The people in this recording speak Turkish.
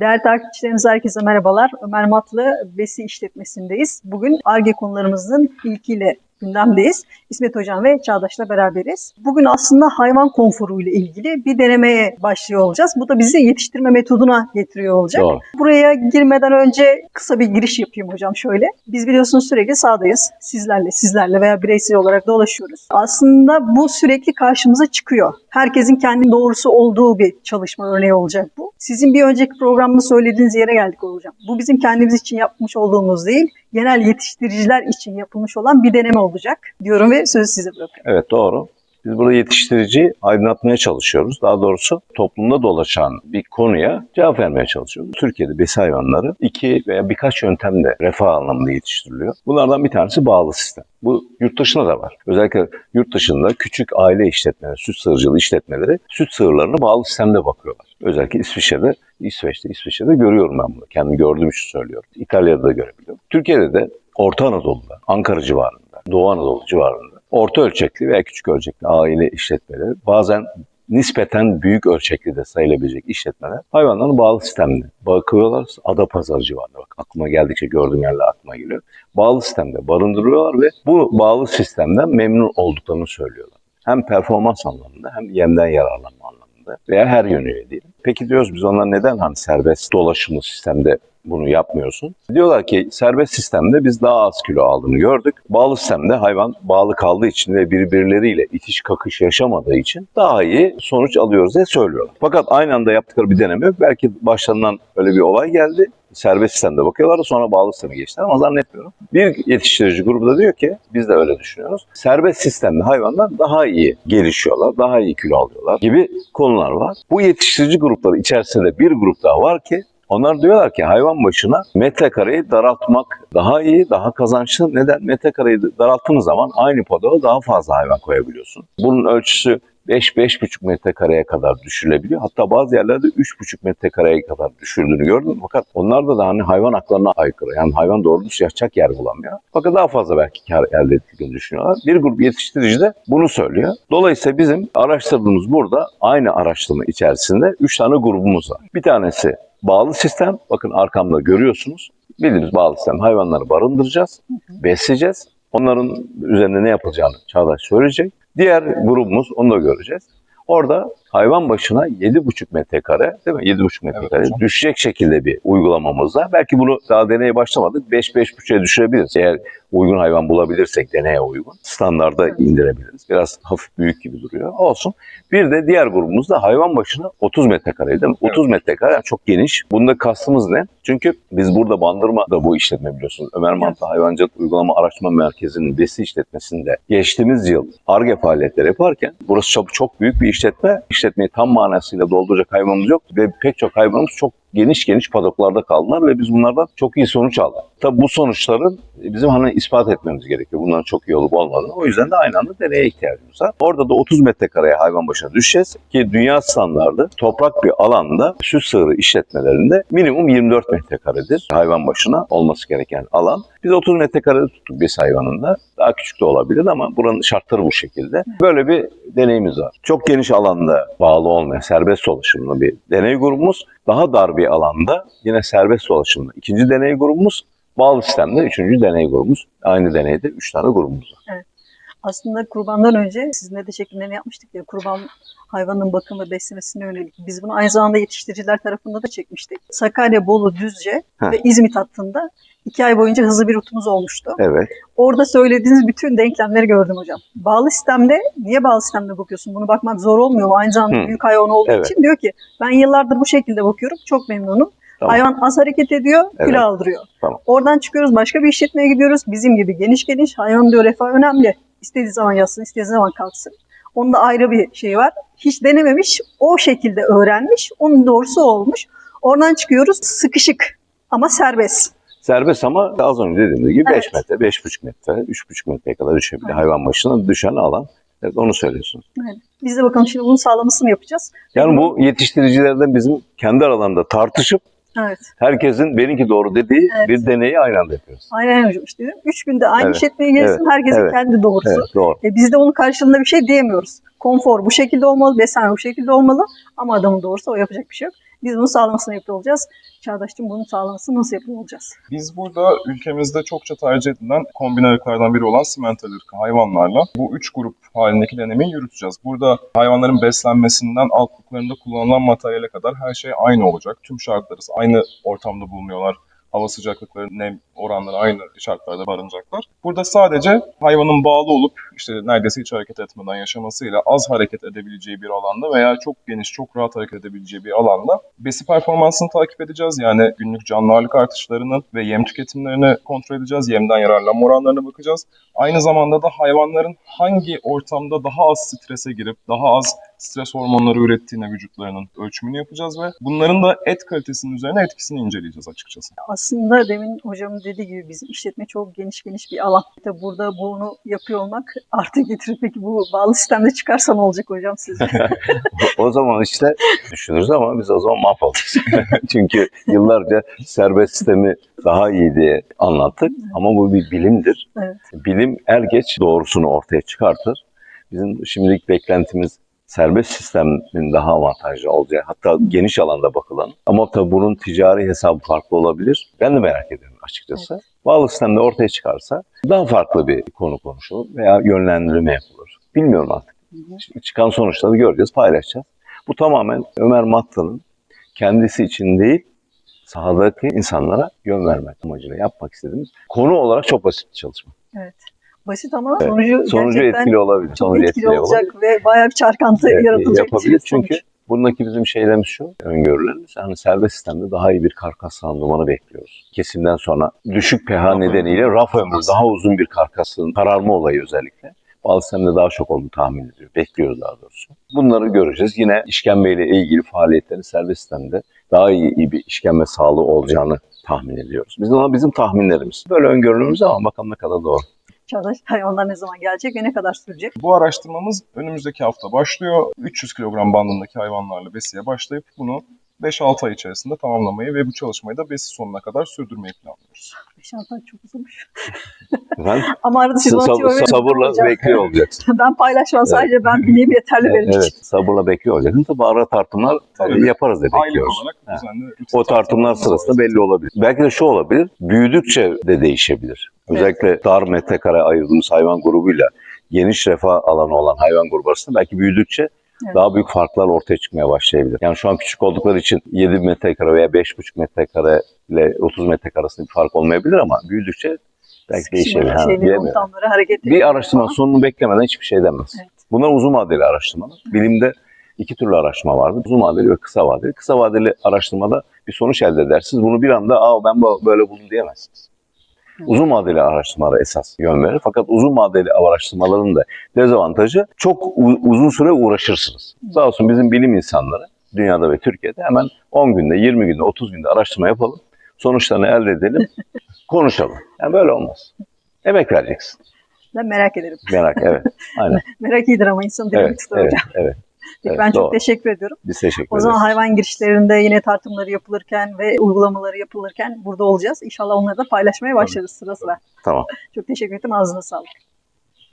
Değerli takipçilerimiz herkese merhabalar. Ömer Matlı Besi işletmesindeyiz. Bugün ARGE konularımızın ilkiyle gündemdeyiz. İsmet Hocam ve Çağdaş'la beraberiz. Bugün aslında hayvan konforu ile ilgili bir denemeye başlıyor olacağız. Bu da bizi yetiştirme metoduna getiriyor olacak. Doğru. Buraya girmeden önce kısa bir giriş yapayım hocam şöyle. Biz biliyorsunuz sürekli sahadayız. Sizlerle, sizlerle veya bireysel olarak dolaşıyoruz. Aslında bu sürekli karşımıza çıkıyor. Herkesin kendi doğrusu olduğu bir çalışma örneği olacak bu. Sizin bir önceki programda söylediğiniz yere geldik hocam. Bu bizim kendimiz için yapmış olduğumuz değil, genel yetiştiriciler için yapılmış olan bir deneme olacak diyorum ve sözü size bırakıyorum. Evet doğru. Biz burada yetiştirici aydınlatmaya çalışıyoruz. Daha doğrusu toplumda dolaşan bir konuya cevap vermeye çalışıyoruz. Türkiye'de besi hayvanları iki veya birkaç yöntemle refah anlamında yetiştiriliyor. Bunlardan bir tanesi bağlı sistem. Bu yurt dışında da var. Özellikle yurt dışında küçük aile işletmeleri, süt sığırcılığı işletmeleri süt sığırlarına bağlı sistemde bakıyorlar. Özellikle İsviçre'de, İsveç'te, İsviçre'de görüyorum ben bunu. Kendi gördüğüm için söylüyorum. İtalya'da da görebiliyorum. Türkiye'de de Orta Anadolu'da, Ankara civarında, Doğu Anadolu civarında orta ölçekli veya küçük ölçekli aile işletmeleri bazen nispeten büyük ölçekli de sayılabilecek işletmeler hayvanların bağlı sistemine bakıyorlar. Adapazarı civarında bak aklıma geldikçe gördüğüm yerler aklıma geliyor. Bağlı sistemde barındırıyorlar ve bu bağlı sistemden memnun olduklarını söylüyorlar. Hem performans anlamında hem yemden yararlanma anlamında veya her yönüyle diyelim. Peki diyoruz biz onlar neden hani serbest dolaşımlı sistemde bunu yapmıyorsun. Diyorlar ki serbest sistemde biz daha az kilo aldığını gördük. Bağlı sistemde hayvan bağlı kaldığı için ve birbirleriyle itiş kakış yaşamadığı için daha iyi sonuç alıyoruz diye söylüyorlar. Fakat aynı anda yaptıkları bir deneme yok. Belki başlarından öyle bir olay geldi. Serbest sistemde bakıyorlar sonra bağlı sisteme geçtiler ama zannetmiyorum. Bir yetiştirici grubu da diyor ki biz de öyle düşünüyoruz. Serbest sistemde hayvanlar daha iyi gelişiyorlar, daha iyi kilo alıyorlar gibi konular var. Bu yetiştirici grupları içerisinde bir grup daha var ki onlar diyorlar ki hayvan başına metrekareyi daraltmak daha iyi, daha kazançlı. Neden? Metrekareyi daralttığınız zaman aynı poda daha fazla hayvan koyabiliyorsun. Bunun ölçüsü 5-5,5 metrekareye kadar düşürülebiliyor. Hatta bazı yerlerde 3,5 metrekareye kadar düşürdüğünü gördüm. Fakat onlar da, hani hayvan haklarına aykırı. Yani hayvan doğru düz yaşayacak yer bulamıyor. Fakat daha fazla belki kar elde ettiklerini düşünüyorlar. Bir grup yetiştirici de bunu söylüyor. Dolayısıyla bizim araştırdığımız burada aynı araştırma içerisinde 3 tane grubumuz var. Bir tanesi bağlı sistem. Bakın arkamda görüyorsunuz. Bildiğimiz bağlı sistem. Hayvanları barındıracağız, besleyeceğiz. Onların üzerinde ne yapılacağını Çağdaş söyleyecek. Diğer grubumuz onu da göreceğiz. Orada hayvan başına 7,5 metrekare değil mi? 7,5 metrekare hocam. düşecek şekilde bir uygulamamız var. Belki bunu daha deneye başlamadık. 5-5,5'e düşürebiliriz. Eğer uygun hayvan bulabilirsek deneye uygun. Standarda Evet. indirebiliriz. Biraz hafif büyük gibi duruyor. Olsun. Bir de diğer grubumuzda hayvan başına 30 metrekare değil mi? 30 metrekare yani çok geniş. Bunda kastımız ne? Çünkü biz burada Bandırma'da bu işletme biliyorsunuz. Ömer Mantı Hayvancılık Uygulama Araştırma Merkezi'nin besi işletmesinde geçtiğimiz yıl ARGE faaliyetleri yaparken burası çok, çok büyük bir işletme. İşletmeyi tam manasıyla dolduracak hayvanımız yok ve pek çok hayvanımız çok geniş geniş padoklarda kaldılar ve biz bunlardan çok iyi sonuç aldık. Tabi bu sonuçların bizim hani ispat etmemiz gerekiyor. Bunların çok iyi olup olmadığını. O yüzden de aynı anda deneye ihtiyacımız var. Orada da 30 metrekareye hayvan başına düşeceğiz ki dünya standardı toprak bir alanda süt sığırı işletmelerinde minimum 24 metrekaredir hayvan başına olması gereken alan. Biz 30 metrekarede tuttuk bir hayvanında. Daha küçük de olabilir ama buranın şartları bu şekilde. Böyle bir deneyimiz var. Çok geniş alanda bağlı olmayan serbest dolaşımlı bir deney grubumuz. Daha dar bir alanda yine serbest dolaşımlı ikinci deney grubumuz. Bağlı sistemde üçüncü deney grubumuz. Aynı deneyde üç tane grubumuz var. Aslında kurbandan önce sizinle de çekimlerini yapmıştık ya kurban hayvanın bakım ve beslemesine yönelik. Biz bunu aynı zamanda yetiştiriciler tarafında da çekmiştik. Sakarya, Bolu, Düzce Heh. ve İzmit hattında iki ay boyunca hızlı bir rutumuz olmuştu. Evet. Orada söylediğiniz bütün denklemleri gördüm hocam. Bağlı sistemde, niye bağlı sistemde bakıyorsun? Bunu bakmak zor olmuyor mu? Aynı zamanda Hı. büyük hayvan olduğu Evet. için diyor ki ben yıllardır bu şekilde bakıyorum. Çok memnunum. Tamam. Hayvan az hareket ediyor, kilo Evet. aldırıyor. Tamam. Oradan çıkıyoruz başka bir işletmeye gidiyoruz. Bizim gibi geniş geniş hayvan diyor refah önemli. İstediği zaman yatsın, istediği zaman kalksın. Onun da ayrı bir şey var. Hiç denememiş, o şekilde öğrenmiş. Onun doğrusu olmuş. Oradan çıkıyoruz sıkışık ama serbest. Serbest ama az önce dediğim gibi 5 Evet. metre, 5,5 metre, 3,5 metreye kadar düşebilir Evet. hayvan başına düşen alan. Evet onu söylüyorsunuz. Biz de bakalım şimdi bunun sağlamasını yapacağız. Yani bu yetiştiricilerden bizim kendi aralarında tartışıp Evet. herkesin benimki doğru dediği Evet. bir deneyi aynı anda yapıyoruz. Aynen hocam işte. diyorum. Üç günde aynı Evet, işletmeye gelsin. herkesin evet, kendi doğrusu. Evet doğru. E biz de onun karşılığında bir şey diyemiyoruz. Konfor bu şekilde olmalı, beslenme bu şekilde olmalı. Ama adamın doğrusu o yapacak bir şey yok. Biz bunu sağlamasını yapıyor olacağız. Çağdaş'cığım bunun sağlaması nasıl yapıyor olacağız? Biz burada ülkemizde çokça tercih edilen kombine ırklardan biri olan simental ırkı hayvanlarla bu üç grup halindeki denemeyi yürüteceğiz. Burada hayvanların beslenmesinden altlıklarında kullanılan materyale kadar her şey aynı olacak. Tüm şartları aynı ortamda bulunuyorlar. Hava sıcaklıkları, nem oranları aynı şartlarda barınacaklar. Burada sadece hayvanın bağlı olup işte neredeyse hiç hareket etmeden yaşamasıyla az hareket edebileceği bir alanda veya çok geniş, çok rahat hareket edebileceği bir alanda besi performansını takip edeceğiz. Yani günlük canlı ağırlık artışlarının ve yem tüketimlerini kontrol edeceğiz. Yemden yararlanma oranlarına bakacağız. Aynı zamanda da hayvanların hangi ortamda daha az strese girip daha az stres hormonları ürettiğine vücutlarının ölçümünü yapacağız ve bunların da et kalitesinin üzerine etkisini inceleyeceğiz açıkçası. Aslında demin hocamın dediği gibi bizim işletme çok geniş geniş bir alan. Tabii burada bunu yapıyor olmak artı getirir. Peki bu bağlı sistemde çıkarsa ne olacak hocam sizce? o zaman işte düşünürüz ama biz o zaman mahvoluruz. Çünkü yıllarca serbest sistemi daha iyi diye anlattık ama bu bir bilimdir. Evet. Bilim er geç doğrusunu ortaya çıkartır. Bizim şimdilik beklentimiz serbest sistemin daha avantajlı olacağı, hatta geniş alanda bakılan. Ama tabii bunun ticari hesabı farklı olabilir. Ben de merak ediyorum açıkçası. Bağlı sistemde ortaya çıkarsa daha farklı bir konu konuşulur veya yönlendirme yapılır. Bilmiyorum artık. Şimdi çıkan sonuçları göreceğiz, paylaşacağız. Bu tamamen Ömer Matlı'nın kendisi için değil, sahadaki insanlara yön vermek amacıyla yapmak istediğimiz konu olarak çok basit bir çalışma. Evet. Basit ama sonucu, Sonucu gerçekten etkili olabilir. çok Sonucu etkili olacak ve bayağı bir çarkantı Evet, yaratılacak. yapabilir. sonuç. Bundaki bizim şeylerimiz şu, öngörülerimiz. Yani serbest sistemde daha iyi bir karkas randımanı bekliyoruz. Kesimden sonra düşük pH Raf nedeniyle raf ömrü daha uzun bir karkasın kararma olayı özellikle. Bağlı sistemde daha çok olduğunu tahmin ediyor. Bekliyoruz daha doğrusu. Bunları göreceğiz. Yine işkembeyle ilgili faaliyetlerin serbest sistemde daha iyi, iyi bir işkembe sağlığı olacağını tahmin ediyoruz. Biz ona bizim tahminlerimiz. Böyle öngörülerimiz ama bakalım ne kadar doğru. Çağdaş hayvanlar ne zaman gelecek ve ne kadar sürecek? Bu araştırmamız önümüzdeki hafta başlıyor. 300 kilogram bandındaki hayvanlarla besiye başlayıp bunu 5-6 ay içerisinde tamamlamayı ve bu çalışmayı da besi sonuna kadar sürdürmeyi planlıyoruz. Şantaj çok uzunmuş. Ama arada siz bana Sab- sabırla bekliyor olacaksın. Ben paylaşmam sadece ben bileyim yeterli benim Evet, için. sabırla bekliyor olacaksın. Tabii ara tartımlar Tabii. yaparız diye Aylık bekliyoruz. olarak O tartımlar sırasında belli olabilir. Belki de şu olabilir, büyüdükçe de değişebilir. Özellikle dar metrekare ayırdığımız hayvan grubuyla geniş refah alanı olan hayvan grubu arasında belki büyüdükçe Evet. daha büyük farklar ortaya çıkmaya başlayabilir. Yani şu an küçük oldukları için 7 metrekare veya 5,5 metrekare ile 30 metrekare arasında bir fark olmayabilir ama büyüdükçe belki değişebilir. Ha, hareket Bir araştırma sonunu beklemeden hiçbir şey denmez. Evet. Bunlar uzun vadeli araştırmalar. Bilimde iki türlü araştırma vardır. Uzun vadeli ve kısa vadeli. Kısa vadeli araştırmada bir sonuç elde edersiniz. Bunu bir anda Aa, ben böyle buldum diyemezsiniz. Uzun vadeli araştırmalara esas yön verir. Fakat uzun vadeli araştırmaların da dezavantajı çok uzun süre uğraşırsınız. Sağ olsun bizim bilim insanları dünyada ve Türkiye'de hemen 10 günde, 20 günde, 30 günde araştırma yapalım. Sonuçlarını elde edelim, konuşalım. Yani böyle olmaz. Emek vereceksin. Ben merak ederim. Merak, evet. Aynen. Merak iyidir ama insanın dilini Evet, evet, evet. Evet, ben çok doğru. teşekkür ediyorum. Biz teşekkür O ederiz. zaman hayvan girişlerinde yine tartımları yapılırken ve uygulamaları yapılırken burada olacağız. İnşallah onları da paylaşmaya başlarız sıra sıra. Tamam. Çok teşekkür ederim. Ağzına sağlık.